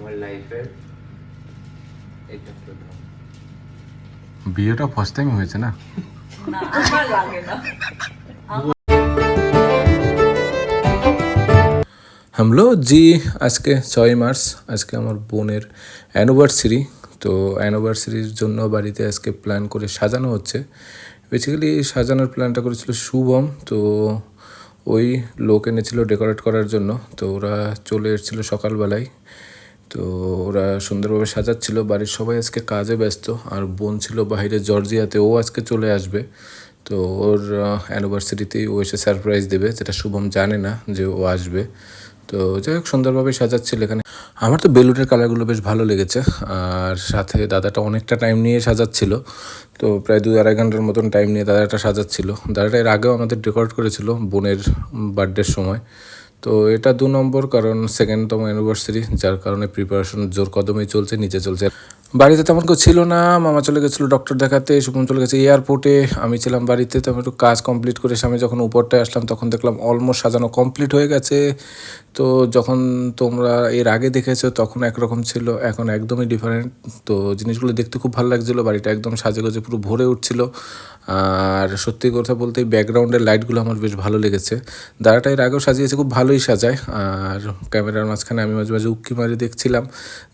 আমার লাইফের এটা প্রথম। বিয়েটা ফার্স্ট টাইম হয়েছে না? না আমার লাগে না। হামলো জি আজকে ছয় মার্চ আজকে আমার বোনের অ্যানিভার্সারি তো অ্যানিভার্সারির জন্য বাড়িতে আজকে প্ল্যান করে সাজানো হচ্ছে। বেসিক্যালি সাজানোর প্ল্যানটা করেছিল শুভম। তো ওই লোক এনেছিল ডেকোরেট করার জন্য। তো ওরা চলে এসেছিল সকালবেলায়। তো ওরা সুন্দরভাবে সাজাচ্ছিল, বাড়ির সবাই আজকে কাজে ব্যস্ত, আর বোন ছিল বাইরে জর্জিয়াতে, ও আজকে চলে আসবে। তো ওর অ্যানিভার্সারিতেই ও এসে সারপ্রাইজ দেবে, যেটা শুভম জানে না যে ও আসবে। তো যাই হোক সুন্দরভাবে সাজাচ্ছিল এখানে। আমার তো বেলুনের কালারগুলো বেশ ভালো লেগেছে, আর সাথে দাদাটা অনেকটা টাইম নিয়ে সাজাচ্ছিল। তো প্রায় দু আড়াই ঘণ্টার মতন টাইম নিয়ে দাদাটা সাজাচ্ছিল। দাদাটা এর আগেও আমাদের ডেকোরেট করেছিল বোনের বার্থডের সময়। তো এটা দু নম্বর কারণ সেকেন্ডতম অ্যানিভার্সারি যার কারণে প্রিপারেশন জোর কদমেই চলছে, নিচে চলছে। বাড়িতে তেমন কেউ ছিল না, মামা চলে গেছিল ডক্টর দেখাতে শুভম চলে গেছে এয়ারপোর্টে আমি ছিলাম বাড়িতে, তো একটু কাজ কমপ্লিট করে এসে আমি যখন উপরটায় আসলাম, তখন দেখলাম অলমোস্ট সাজানো কমপ্লিট হয়ে গেছে। তো যখন তোমরা এর আগে দেখেছ, তখন একরকম ছিল, এখন একদমই ডিফারেন্ট তো জিনিসগুলো দেখতে খুব ভালো লাগছিল, বাড়িটা একদম সাজে গোজে পুরো ভরে উঠছিল। আর সত্যি কথা বলতে ব্যাকগ্রাউন্ডের লাইটগুলো আমার বেশ ভালো লেগেছে। দাঁড়াটা এর আগেও সাজিয়েছে, খুব ভালোই সাজায়। আর ক্যামেরার মাঝখানে আমি মাঝে মাঝে উক্কি মারি দেখছিলাম,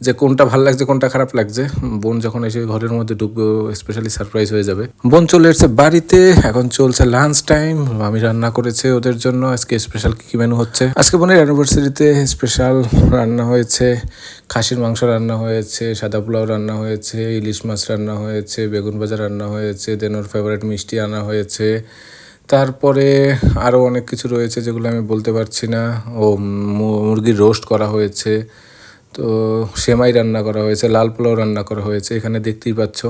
যে কোনটা ভালো লাগছে, কোনটা খারাপ লাগছে। বোন যখন এসে ঘরের মধ্যে ঢুকবে স্পেশালি সারপ্রাইজ হয়ে যাবে। বোন চলে এসেছে বাড়িতে, এখন চলছে লাঞ্চ টাইম আমি রান্না করেছে ওদের জন্য, আজকে স্পেশাল কী মেনু হচ্ছে? আজকে বোনের অ্যানিভার্সারিতে স্পেশাল রান্না হয়েছে, খাসির মাংস রান্না হয়েছে, সাদা পোলাও রান্না হয়েছে, ইলিশ মাছ রান্না হয়েছে, বেগুন ভাজা রান্না হয়েছে দেন ওর ফেভারিট মিষ্টি আনা হয়েছে। তারপরে আরও অনেক কিছু রয়েছে যেগুলো আমি বলতে পারছি না। ও মুরগির রোস্ট করা হয়েছে। তো সেমাই রান্না করা হয়েছে, লাল পোলাও রান্না করা হয়েছে। এখানে দেখতেই পাচ্ছ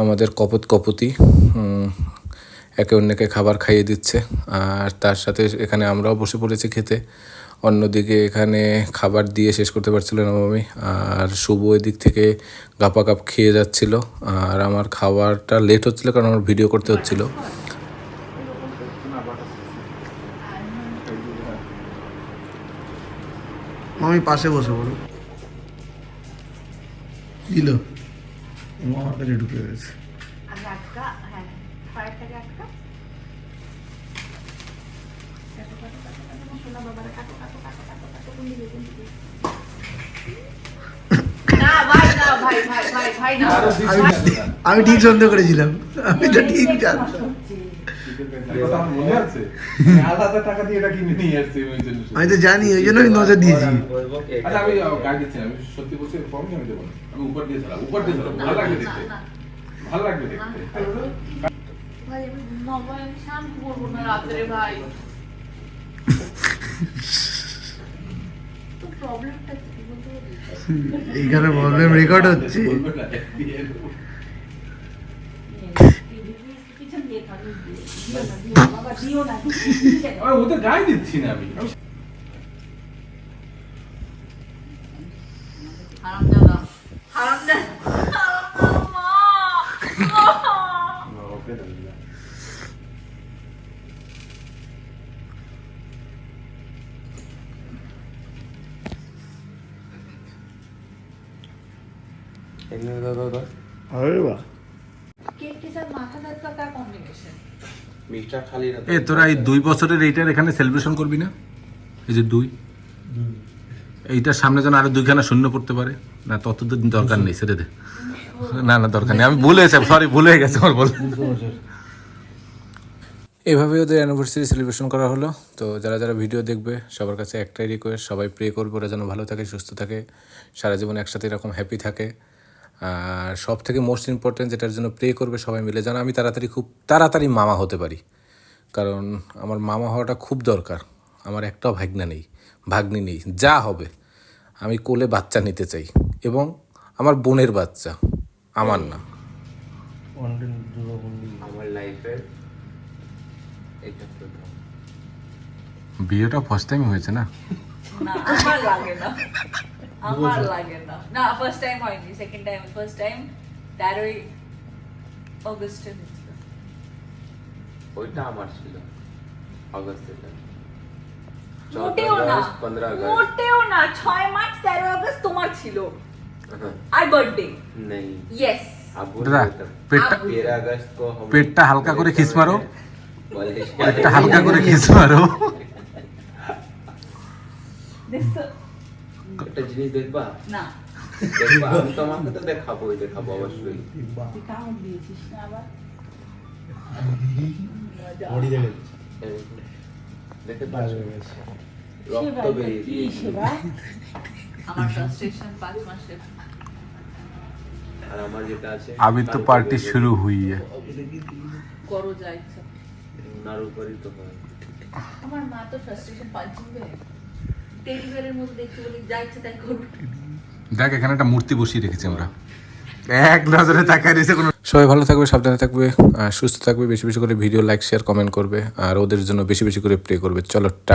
আমাদের কপত কপতি একে অন্যকে খাবার খাইয়ে দিচ্ছে। আর তার সাথে এখানে আমরাও বসে পড়েছি খেতে। অন্যদিকে এখানে খাবার দিয়ে শেষ করতে পারছিল না মামি আর শুভ এদিক থেকে গাপা কাপ খেয়ে যাচ্ছিল। আর আমার খাবারটা লেট হচ্ছিল কারণ আমার ভিডিও করতে হচ্ছিল। আমি পাশে বসে পড়ো দিল। আমার কাছে ঢুকে গেছে। হ্যাঁ আমি ঠিক সন্দেহ করেছিলাম। আমি তো ঠিক জানতাম আমার আমি আলাদা টাকা দিয়ে এটা কিনে নিয়ে আসছি আমি তো জানি ওই জন্য আমি নজর দিয়েছি। আচ্ছা আমি গাড়ি দিচ্ছি আমি সত্যি বলছি কম আমি দেবো আমি উপর দিয়ে চালাবো উপর দিয়ে চালাবো ভালো লাগবে দেখতে। ভালো লাগবে দেখতে। ভাই আমি ঘুমাবো আমি শান্তি করব না রাত্রে ভাই। তো প্রবলেমটা কি বলতে? পারবি? এইখানে প্রবলেম রেকর্ড হচ্ছে বলবে না, দিয়ে দেবো। পিছন দিয়ে থাকো, দিও না, দিও না, বাবা, দিও না, দিও না। আমি ওদের গায়ে দিচ্ছি না আমি আমি হারামজাদা হারামজাদা হারামজাদা মা এগুলো এ তোরা এই দুই বছরের এইটার এখানে সেলিব্রেশন করবি না? এই যে দুই। এইটার সামনে যেন আরও দুইখানা শূন্য পড়তে পারে। না তত ততদিন দরকার নেই ছেড়ে দে। না না দরকার নেই। আমি ভুলে গেছি সরি ভুলে গেছে আমার বল। এভাবে ওদের অ্যানিভার্সারি সেলিব্রেশন করা হলো। তো যারা যারা ভিডিও দেখবে সবার কাছে একটাই রিকোয়েস্ট সবাই প্রে করব ওরা যেন ভালো থাকে সুস্থ থাকে সারা জীবন একসাথে এরকম হ্যাপি থাকে। সব থেকে মোস্ট ইম্পর্টেন্ট যেটার জন্য প্রে করবে সবাই মিলে যেন আমি তাড়াতাড়ি খুব তাড়াতাড়ি মামা হতে পারি। কারণ আমার মামা হওয়াটা খুব দরকার আমার একটাও ভাগ্না নেই ভাগ্নি নেই যা হবে আমি কোলে বাচ্চা নিতে চাই এবং আমার বোনের বাচ্চা আমার না। আমার লাইফের এটা প্রথম। বিয়েটা ফার্স্ট টাইম হয়েছে না? না আমার লাগে না। আমার লাগে না। না ফার্স্ট টাইম হয়নি সেকেন্ড টাইম ফার্স্ট টাইম তেরোই অগস্টে হয়েছিল। ওইটা ছিল অগস্টে মোটেও না মোটেও আগস্ট তোমার পেটটা হালকা করে খিস মারো। পেটটা হালকা করে খিস মারো। একটা জিনিস দেখবা? না। দেখবা আমি তো দেখাবো অবশ্যই। দিয়েছিস না আবার? আর আমার যেটা আছে আমি তো পার্টি শুরু হইয়া করো যাই ইচ্ছা। উপরই তো আমার মা তো ফ্রাস্ট্রেশন পাঁচ দিন টেডি বিয়ারের মতো দেখতে বলি যা ইচ্ছা তাই করবে দেখ এখানে একটা মূর্তি বসিয়ে রেখেছি আমরা। এক নজরে তাকায় রয়েছে কোনো সবাই ভালো থাকবে সাবধানে থাকবে আর সুস্থ থাকবে বেশি বেশি করে ভিডিও লাইক শেয়ার কমেন্ট করবে আর ওদের জন্য বেশি বেশি করে প্রে করবে। চলো টা